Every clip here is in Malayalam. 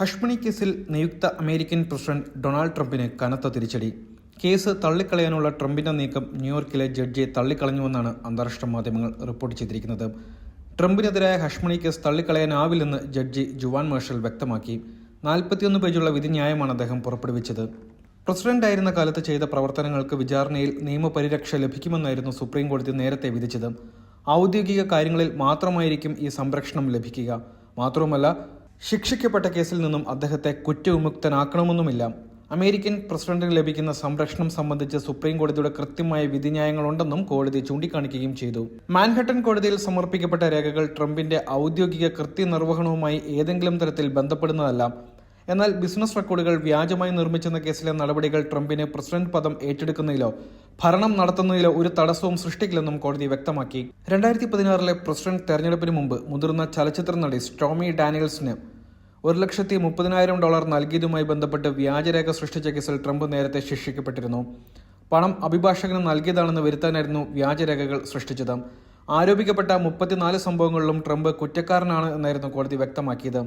ഹഷ്മണി കേസിൽ നിയുക്ത അമേരിക്കൻ പ്രസിഡന്റ് ഡൊണാൾഡ് ട്രംപിന് കനത്ത തിരിച്ചടി. കേസ് തള്ളിക്കളയാനുള്ള ട്രംപിന്റെ നീക്കം ന്യൂയോർക്കിലെ ജഡ്ജിയെ തള്ളിക്കളഞ്ഞുവെന്നാണ് അന്താരാഷ്ട്ര മാധ്യമങ്ങൾ റിപ്പോർട്ട് ചെയ്തിരിക്കുന്നത്. ട്രംപിനെതിരായ ഹഷ്മണി കേസ് തള്ളിക്കളയാനാവില്ലെന്ന് ജഡ്ജി ജുവാൻ മേർഷൽ വ്യക്തമാക്കി. നാൽപ്പത്തിയൊന്ന് പേജുള്ള വിധിന്യായമാണ് അദ്ദേഹം പുറപ്പെടുവിച്ചത്. പ്രസിഡന്റായിരുന്ന കാലത്ത് ചെയ്ത പ്രവർത്തനങ്ങൾക്ക് വിചാരണയിൽ നിയമപരിരക്ഷ ലഭിക്കുമെന്നായിരുന്നു സുപ്രീം കോടതി നേരത്തെ വിധിച്ചത്. ഔദ്യോഗിക കാര്യങ്ങളിൽ മാത്രമായിരിക്കും ഈ സംരക്ഷണം ലഭിക്കുക. മാത്രവുമല്ല ശിക്ഷിക്കപ്പെട്ട കേസിൽ നിന്നും അദ്ദേഹത്തെ കുറ്റവിമുക്തനാക്കണമെന്നുമില്ല. അമേരിക്കൻ പ്രസിഡന്റിന് ലഭിക്കുന്ന സംരക്ഷണം സംബന്ധിച്ച് സുപ്രീം കോടതിയുടെ കൃത്യമായ വിധിന്യായങ്ങളുണ്ടെന്നും കോടതി ചൂണ്ടിക്കാണിക്കുകയും ചെയ്തു. മാൻഹട്ടൻ കോടതിയിൽ സമർപ്പിക്കപ്പെട്ട രേഖകൾ ട്രംപിന്റെ ഔദ്യോഗിക കൃത്യനിർവഹണവുമായി ഏതെങ്കിലും തരത്തിൽ ബന്ധപ്പെടുന്നതല്ല. എന്നാൽ ബിസിനസ് റെക്കോർഡുകൾ വ്യാജമായി നിർമ്മിച്ചെന്ന കേസിലെ നടപടികൾ ട്രംപിന് പ്രസിഡന്റ് പദം ഏറ്റെടുക്കുന്നതിലോ ഭരണം നടത്തുന്നതിലോ ഒരു തടസ്സവും സൃഷ്ടിക്കില്ലെന്നും കോടതി വ്യക്തമാക്കി. രണ്ടായിരത്തി പതിനാറിലെ പ്രസിഡന്റ് തെരഞ്ഞെടുപ്പിന് മുമ്പ് മുതിർന്ന ചലച്ചിത്ര നടി സ്റ്റോമി ഡാനിയൽസിന് ഒരു ലക്ഷത്തി മുപ്പതിനായിരം ഡോളർ നൽകിയതുമായി ബന്ധപ്പെട്ട് വ്യാജരേഖ സൃഷ്ടിച്ച കേസിൽ ട്രംപ് നേരത്തെ ശിക്ഷിക്കപ്പെട്ടിരുന്നു. പണം അഭിഭാഷകന് നൽകിയതാണെന്ന് വരുത്താനായിരുന്നു വ്യാജരേഖകൾ സൃഷ്ടിച്ചത്. ആരോപിക്കപ്പെട്ട മുപ്പത്തിനാല് സംഭവങ്ങളിലും ട്രംപ് കുറ്റക്കാരനാണ് എന്നായിരുന്നു കോടതി വ്യക്തമാക്കിയത്.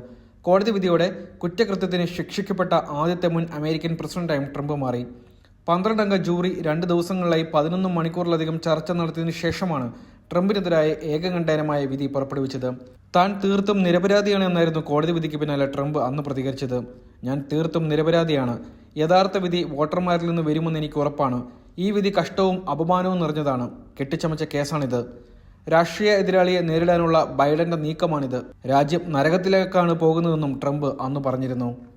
കോടതി വിധിയോടെ കുറ്റകൃത്യത്തിന് ശിക്ഷിക്കപ്പെട്ട ആദ്യത്തെ മുൻ അമേരിക്കൻ പ്രസിഡന്റായും ട്രംപ് മാറി. പന്ത്രണ്ടംഗ ജൂറി രണ്ട് ദിവസങ്ങളിലായി പതിനൊന്ന് മണിക്കൂറിലധികം ചർച്ച നടത്തിയതിനു ശേഷമാണ് ട്രംപിനെതിരായ ഏകകണ്ഠേനമായ വിധി പുറപ്പെടുവിച്ചത്. താൻ തീർത്തും നിരപരാധിയാണ് എന്നായിരുന്നു കോടതി വിധിക്ക് പിന്നാലെ ട്രംപ് അന്ന് പ്രതികരിച്ചത്. ഞാൻ തീർത്തും നിരപരാധിയാണ്. യഥാർത്ഥ വിധി വോട്ടർമാരിൽ നിന്ന് വരുമെന്ന് എനിക്ക് ഉറപ്പാണ്. ഈ വിധി കഷ്ടവും അപമാനവും നിറഞ്ഞതാണ്. കെട്ടിച്ചമച്ച കേസാണിത്. രാഷ്ട്രീയ എതിരാളിയെ നേരിടാനുള്ള ബൈഡന്റെ നീക്കമാണിത്. രാജ്യം നരകത്തിലേക്കാണ് പോകുന്നതെന്നും ട്രംപ് അന്ന് പറഞ്ഞിരുന്നു.